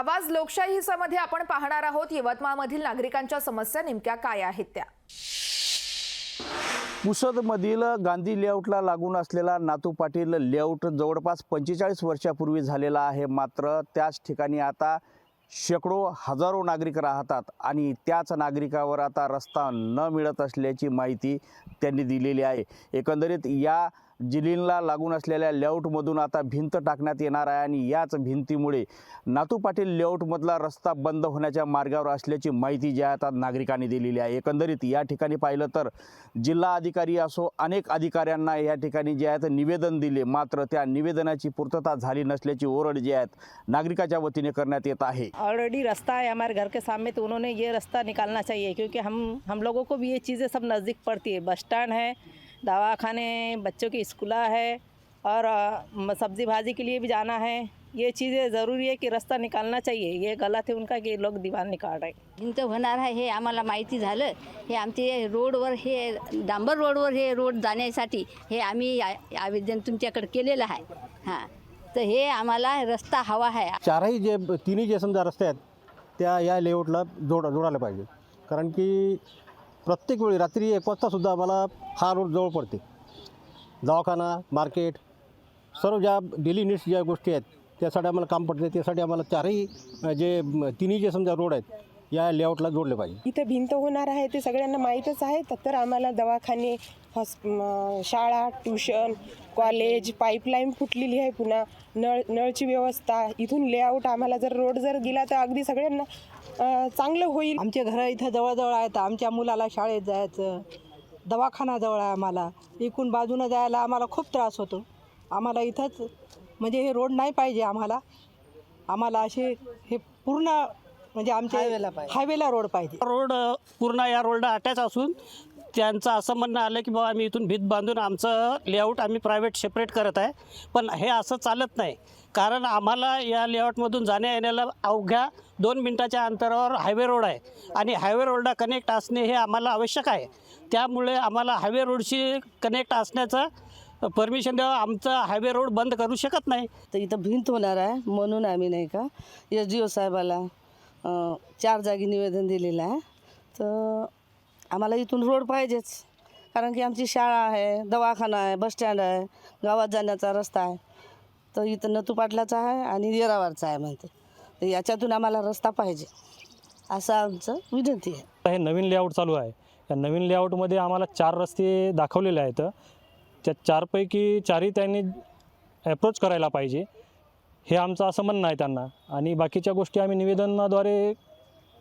आवाज लोकशाही लोकशाहीमध्ये आपण पाहणार आहोत. यवतमाळमधील नागरिकांच्या समस्या नेमक्या काय आहेत त्या? पुसदमधील गांधी लेआउटला लागून असलेला नातू पाटील लेआउट जवळपास पंचेचाळीस वर्षापूर्वी झालेला आहे. मात्र त्याच ठिकाणी आता शेकडो हजारो नागरिक राहतात आणि त्याच नागरिकावर आता रस्ता न मिळत असल्याची माहिती त्यांनी दिलेली आहे. एकंदरीत या जिलींला लागून असलेल्या लेआउटमधून आता भिंत टाकण्यात येणार आहे आणि याच भिंतीमुळे नातू पाटील लेआउटमधला रस्ता बंद होण्याच्या मार्गावर असल्याची माहिती जी आहे आता नागरिकांनी दिलेली आहे. एकंदरीत या ठिकाणी पाहिलं तर जिल्हा अधिकारी असो अनेक अधिकाऱ्यांना या ठिकाणी जे आहेत निवेदन दिले. मात्र त्या निवेदनाची पूर्तता झाली नसल्याची ओरड जी आहेत नागरिकाच्या वतीने करण्यात येत आहे. ऑलरेडी रस्ता है हमारे घर के सामने तो उन्होंने ये रास्ता निकालना चाहिए क्योंकि हम हम लोगों को भी ये चीज़ें सब नज़दीक पड़ती है. बस स्टैंड है दवाखाने बच्चों की स्कूला है और सब्जी भाजी के लिए भी जाना है। ये चीज़ें ज़रूरी है कि रास्ता निकालना चाहिए। ये गलत है उनका कि लोग दीवार निकाल रहे हैं। भिंत होणार आहे हे आम्हाला माहिती झालं. हे आमचे रोडवर हे डांबर रोडवर हे रोड जाण्यासाठी हे आम्ही आवेदन तुमच्याकडे केलेलं आहे. हां. तर हे आम्हाला रस्ता हवा आहे. चारही जे तिन्ही जे समजा रस्ते आहेत त्या या लेआउटला जोड जोडायला पाहिजे. कारण की प्रत्येक वेळी रात्री एक वाजतासुद्धा आम्हाला हा रोड जवळ पडते. दवाखाना मार्केट सर्व ज्या डेली नीड्स ज्या गोष्टी आहेत त्यासाठी आम्हाला काम पडते. त्यासाठी आम्हाला चारही जे तिन्ही जे समजा रोड आहेत या लेआउटला जोडले पाहिजे. इथे भिंत होणार आहे ते सगळ्यांना माहीतच आहे. तर आम्हाला दवाखाने हॉस् म, शाळा ट्युशन कॉलेज पाईपलाईन फुटलेली आहे पुन्हा. नळ नळची व्यवस्था इथून लेआउट आम्हाला जर रोड जर दिला तर अगदी सगळ्यांना अ, चांगलं होईल. आमचे घरं इथं जवळजवळ आहेत. आमच्या मुलाला शाळेत जायचं दवाखाना जवळ आहे आम्हाला. इकून बाजूनं जायला आम्हाला खूप त्रास होतो. आम्हाला इथंच म्हणजे हे रोड नाही पाहिजे आम्हाला. आम्हाला असे हे पूर्ण म्हणजे आमच्या हायवेला रोड पाहिजे. रोड पूर्ण या रोडला अटॅच असून त्यांचं असं म्हणणं आलं की बाबा आम्ही इथून भीत बांधून आमचं लेआउट आम्ही प्रायव्हेट सेपरेट करत आहे. पण हे असं चालत नाही. कारण आम्हाला या लेआउटमधून जाण्या येण्याला अवघ्या दोन मिनटाच्या अंतरावर हायवे रोड आहे. आणि हायवे रोडला कनेक्ट असणे हे आम्हाला आवश्यक आहे. त्यामुळे आम्हाला हायवे रोडशी कनेक्ट असण्याचं परमिशन द्यावं. आमचा हायवे रोड बंद करू शकत नाही. तर इथं भिंत होणार आहे म्हणून आम्ही नाही का एस डी ओ साहेबाला चार जागी निवेदन दिलेलं आहे. तर आम्हाला इथून रोड पाहिजेच. कारण की आमची शाळा आहे दवाखाना आहे बसस्टँड आहे गावात जाण्याचा रस्ता आहे. तर इथं नतू आहे आणि येरावारचा आहे म्हणते. तर याच्यातून आम्हाला रस्ता पाहिजे असं आमचं विनंती आहे. हे नवीन लेआउट चालू आहे. या नवीन लेआउटमध्ये आम्हाला चार रस्ते दाखवलेले आहेत. त्या चारपैकी चारही त्यांनी ॲप्रोच करायला पाहिजे. हे आमचं असं म्हणणं आहे त्यांना. आणि बाकीच्या गोष्टी आम्ही निवेदनाद्वारे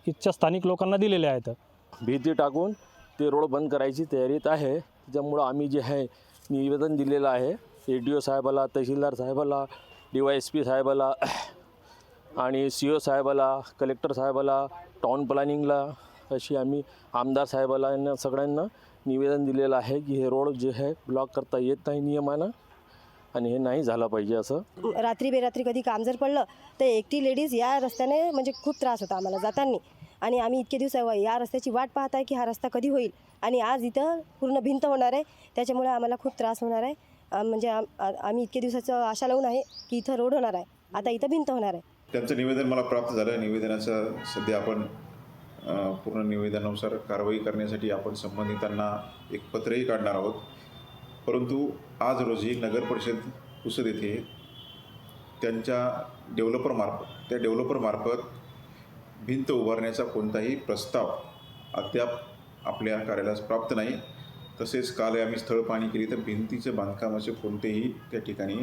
इथच्या स्थानिक लोकांना दिलेल्या आहेत. भीती टाकून ते रोड बंद करायची तयारीत आहे. त्याच्यामुळं आम्ही जे आहे निवेदन दिलेलं आहे. ए डी ओ साहेबाला तहसीलदार साहेबाला डी वाय एस पी साहेबाला आणि सी ओ साहेबाला कलेक्टर साहेबाला टाऊन प्लॅनिंगला अशी आम्ही आमदार साहेबाला यांना सगळ्यांना निवेदन दिलेलं आहे की हे रोड जे आहे ब्लॉक करता येत नाही नियमानं. आणि हे नाही झालं पाहिजे असं. रात्री बेरात्री कधी काम जर पडलं तर एकटी लेडीज या रस्त्याने म्हणजे खूप त्रास होता आम्हाला जाताना. आणि आम्ही इतके दिवस या रस्त्याची वाट पाहत आहे की हा रस्ता कधी होईल आणि आज इथं पूर्ण भिंत होणार आहे. त्याच्यामुळे आम्हाला खूप त्रास होणार आहे. म्हणजे आम्ही इतके दिवसाचं आशा लावून आहे की इथं रोड होणार आहे. आता इथं भिंत होणार आहे. त्यांचं निवेदन मला प्राप्त झालं. निवेदनाचं सध्या आपण पूर्ण निवेदनानुसार कारवाई करण्यासाठी आपण संबंधितांना एक पत्रही काढणार आहोत. परंतु आज रोजी नगर परिषद पुसद येथे त्यांच्या डेव्हलपरमार्फत त्या डेव्हलपरमार्फत भिंत उभारण्याचा कोणताही प्रस्ताव अद्याप आपल्या कार्यालयास प्राप्त नाही. तसेच काल आम्ही स्थळ पाहणी केली तर भिंतीचं बांधकामाचे कोणतेही त्या ठिकाणी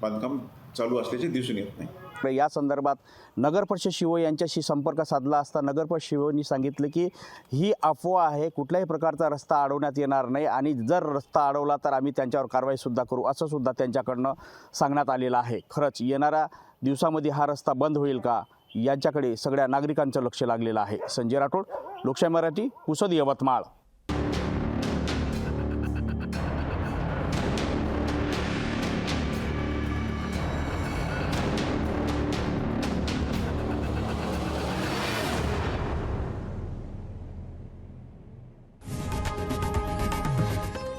बांधकाम चालू असल्याचे दिसून येत नाही. या संदर्भात नगरपरिषद शिवो यांच्याशी संपर्क साधला असता नगरपरिषद शिवोनी सांगितलं की ही अफवा आहे कुठल्याही प्रकारचा रस्ता अडवण्यात येणार नाही आणि जर रस्ता अडवला तर आम्ही त्यांच्यावर कारवाईसुद्धा करू असं सुद्धा त्यांच्याकडनं सांगण्यात आलेलं आहे. खरंच येणाऱ्या दिवसामध्ये हा रस्ता बंद होईल का? यांच्याकडे सगळ्या नागरिकांचं लक्ष लागलेलं आहे. संजय राठोड लोकशाही मराठी पुसद यवतमाळ.